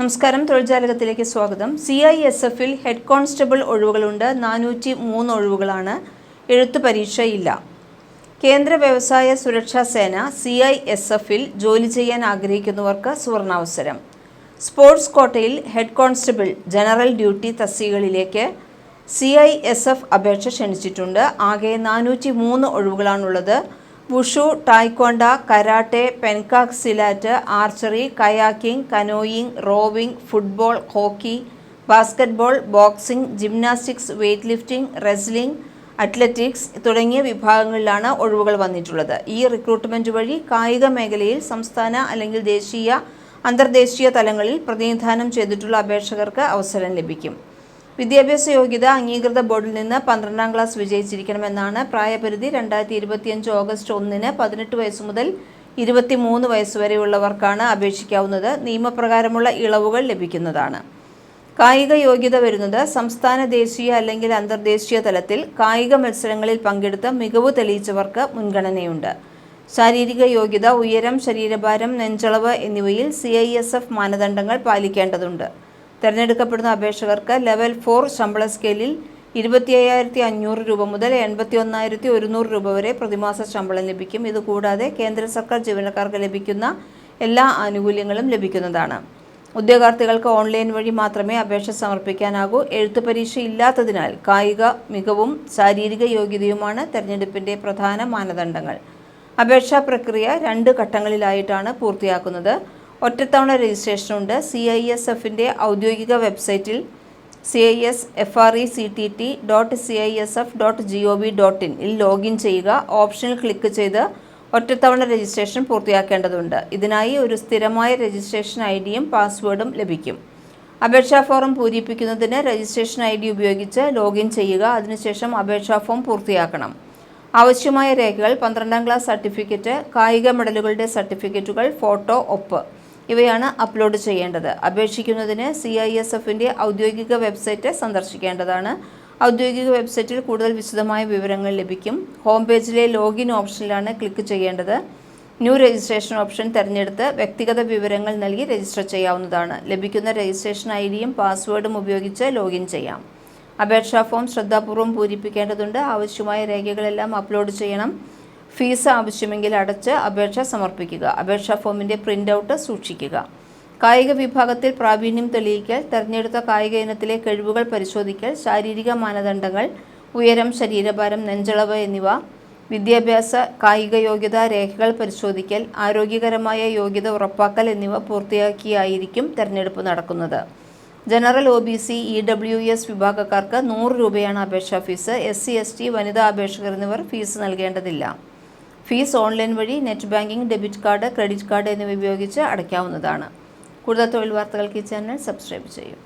നമസ്കാരം തൊഴിൽജാലകത്തിലേക്ക് സ്വാഗതം. സി ഐ എസ് എഫിൽ ഹെഡ് കോൺസ്റ്റബിൾ ഒഴിവുകളുണ്ട്. നാനൂറ്റി മൂന്ന് ഒഴിവുകളാണ്. എഴുത്തു പരീക്ഷയില്ല. കേന്ദ്ര വ്യവസായ സുരക്ഷാ സേന സി ഐ എസ് എഫിൽ ജോലി ചെയ്യാൻ ആഗ്രഹിക്കുന്നവർക്ക് സുവർണാവസരം. സ്പോർട്സ് കോട്ടയിൽ ഹെഡ് കോൺസ്റ്റബിൾ ജനറൽ ഡ്യൂട്ടി തസ്തികകളിലേക്ക് സി ഐ എസ് എഫ് അപേക്ഷ ക്ഷണിച്ചിട്ടുണ്ട്. ആകെ നാനൂറ്റി മൂന്ന് ഒഴിവുകളാണുള്ളത്. Wushu taekwondo karate pencak silat archery kayaking canoeing rowing football hockey basketball boxing gymnastics weightlifting wrestling athletics തുടങ്ങിയ വിഭാഗങ്ങളിലാണ് ഒഴിവുകൾ വന്നിട്ടുള്ളത്. ഈ റിക്രൂട്ട്മെന്റ് വഴി കായിക മേഖലയിൽ സംസ്ഥാന അല്ലെങ്കിൽ ദേശീയ അന്തർദേശീയ തലങ്ങളിൽ പ്രതിനിധാനം ചെയ്തിട്ടുള്ള അപേക്ഷകർക്ക് അവസരം ലഭിക്കും. വിദ്യാഭ്യാസ യോഗ്യത അംഗീകൃത ബോർഡിൽ നിന്ന് പന്ത്രണ്ടാം ക്ലാസ് വിജയിച്ചിരിക്കണമെന്നാണ് പ്രായപരിധി രണ്ടായിരത്തി ഇരുപത്തിയഞ്ച് ഓഗസ്റ്റ് ഒന്നിന് പതിനെട്ട് വയസ്സ് മുതൽ ഇരുപത്തിമൂന്ന് വയസ്സ് വരെയുള്ളവർക്കാണ് അപേക്ഷിക്കാവുന്നത്. നിയമപ്രകാരമുള്ള ഇളവുകൾ ലഭിക്കുന്നതാണ്. കായിക യോഗ്യത വരുന്നത് സംസ്ഥാന ദേശീയ അല്ലെങ്കിൽ അന്തർദേശീയ തലത്തിൽ കായിക മത്സരങ്ങളിൽ പങ്കെടുത്ത് മികവ് തെളിയിച്ചവർക്ക് മുൻഗണനയുണ്ട്. ശാരീരിക യോഗ്യത ഉയരം ശരീരഭാരം നെഞ്ചളവ് എന്നിവയിൽ സി മാനദണ്ഡങ്ങൾ പാലിക്കേണ്ടതുണ്ട്. തിരഞ്ഞെടുക്കപ്പെടുന്ന അപേക്ഷകർക്ക് ലെവൽ ഫോർ ശമ്പള സ്കെയിലിൽ ഇരുപത്തി അയ്യായിരത്തി അഞ്ഞൂറ് രൂപ മുതൽ എൺപത്തി ഒന്നായിരത്തി ഒരുന്നൂറ് രൂപ വരെ പ്രതിമാസ ശമ്പളം ലഭിക്കും. ഇതുകൂടാതെ കേന്ദ്ര സർക്കാർ ജീവനക്കാർക്ക് ലഭിക്കുന്ന എല്ലാ ആനുകൂല്യങ്ങളും ലഭിക്കുന്നതാണ്. ഉദ്യോഗാർത്ഥികൾക്ക് ഓൺലൈൻ വഴി മാത്രമേ അപേക്ഷ സമർപ്പിക്കാനാകൂ. എഴുത്തു പരീക്ഷ ഇല്ലാത്തതിനാൽ കായിക മികവും ശാരീരിക യോഗ്യതയുമാണ് തെരഞ്ഞെടുപ്പിന്റെ പ്രധാന മാനദണ്ഡങ്ങൾ. അപേക്ഷാ പ്രക്രിയ രണ്ട് ഘട്ടങ്ങളിലായിട്ടാണ് പൂർത്തിയാക്കുന്നത്. ഒറ്റത്തവണ രജിസ്ട്രേഷനുണ്ട്. സി ഐ എസ് എഫിന്റെ ഔദ്യോഗിക വെബ്സൈറ്റിൽ C I S F R E C T T dot C I S F dot G O V dot in login ചെയ്യുക. ഓപ്ഷനിൽ ക്ലിക്ക് ചെയ്ത് ഒറ്റത്തവണ രജിസ്ട്രേഷൻ പൂർത്തിയാക്കേണ്ടതുണ്ട്. ഇതിനായി ഒരു സ്ഥിരമായ രജിസ്ട്രേഷൻ ഐ ഡിയും പാസ്വേഡും ലഭിക്കും. അപേക്ഷാ ഫോറം പൂരിപ്പിക്കുന്നതിന് രജിസ്ട്രേഷൻ ഐ ഡി ഉപയോഗിച്ച് ലോഗിൻ ചെയ്യുക. അതിനുശേഷം അപേക്ഷാ ഫോം പൂർത്തിയാക്കണം. ആവശ്യമായ രേഖകൾ പന്ത്രണ്ടാം ക്ലാസ് സർട്ടിഫിക്കറ്റ് കായിക മെഡലുകളുടെ സർട്ടിഫിക്കറ്റുകൾ ഫോട്ടോ ഒപ്പ്. ഇവയാണ് അപ്ലോഡ് ചെയ്യേണ്ടത്. അപേക്ഷിക്കുന്നതിന് സി ഐ എസ് എഫിന്റെ ഔദ്യോഗിക വെബ്സൈറ്റ് സന്ദർശിക്കേണ്ടതാണ്. ഔദ്യോഗിക വെബ്സൈറ്റിൽ കൂടുതൽ വിശദമായ വിവരങ്ങൾ ലഭിക്കും. ഹോം പേജിലെ ലോഗിൻ ഓപ്ഷനിലാണ് ക്ലിക്ക് ചെയ്യേണ്ടത്. ന്യൂ രജിസ്ട്രേഷൻ ഓപ്ഷൻ തിരഞ്ഞെടുത്ത് വ്യക്തിഗത വിവരങ്ങൾ നൽകി രജിസ്റ്റർ ചെയ്യാവുന്നതാണ്. ലഭിക്കുന്ന രജിസ്ട്രേഷൻ ഐ ഡിയും പാസ്വേഡും ഉപയോഗിച്ച് ലോഗിൻ ചെയ്യാം. അപേക്ഷാ ഫോം ശ്രദ്ധാപൂർവം പൂരിപ്പിക്കേണ്ടതുണ്ട്. ആവശ്യമായ രേഖകളെല്ലാം അപ്ലോഡ് ചെയ്യണം. ഫീസ് ആവശ്യമെങ്കിൽ അടച്ച് അപേക്ഷ സമർപ്പിക്കുക. അപേക്ഷാ ഫോമിന്റെ പ്രിന്റ് ഔട്ട് സൂക്ഷിക്കുക. കായിക വിഭാഗത്തിൽ പ്രാവീണ്യം തെളിയിക്കൽ തെരഞ്ഞെടുത്ത കായിക ഇനത്തിലെ കഴിവുകൾ പരിശോധിക്കൽ ശാരീരിക മാനദണ്ഡങ്ങൾ ഉയരം ശരീരഭാരം നെഞ്ചളവ് എന്നിവ വിദ്യാഭ്യാസ കായിക യോഗ്യത രേഖകൾ പരിശോധിക്കൽ ആരോഗ്യകരമായ യോഗ്യത ഉറപ്പാക്കൽ എന്നിവ പൂർത്തിയാക്കിയായിരിക്കും തെരഞ്ഞെടുപ്പ് നടക്കുന്നത്. General O B C E W S വിഭാഗക്കാർക്ക് നൂറ് രൂപയാണ് അപേക്ഷാ fees. S C S T വനിതാ അപേക്ഷകർ എന്നിവർ ഫീസ് നൽകേണ്ടതില്ല. ഫീസ് ഓൺലൈൻ വഴി net banking debit card credit card എന്നിവ ഉപയോഗിച്ച് അടയ്ക്കാവുന്നതാണ്. കൂടുതൽ തൊഴിൽ വാർത്തകൾക്ക് ഈ ചാനൽ സബ്സ്ക്രൈബ് ചെയ്യും.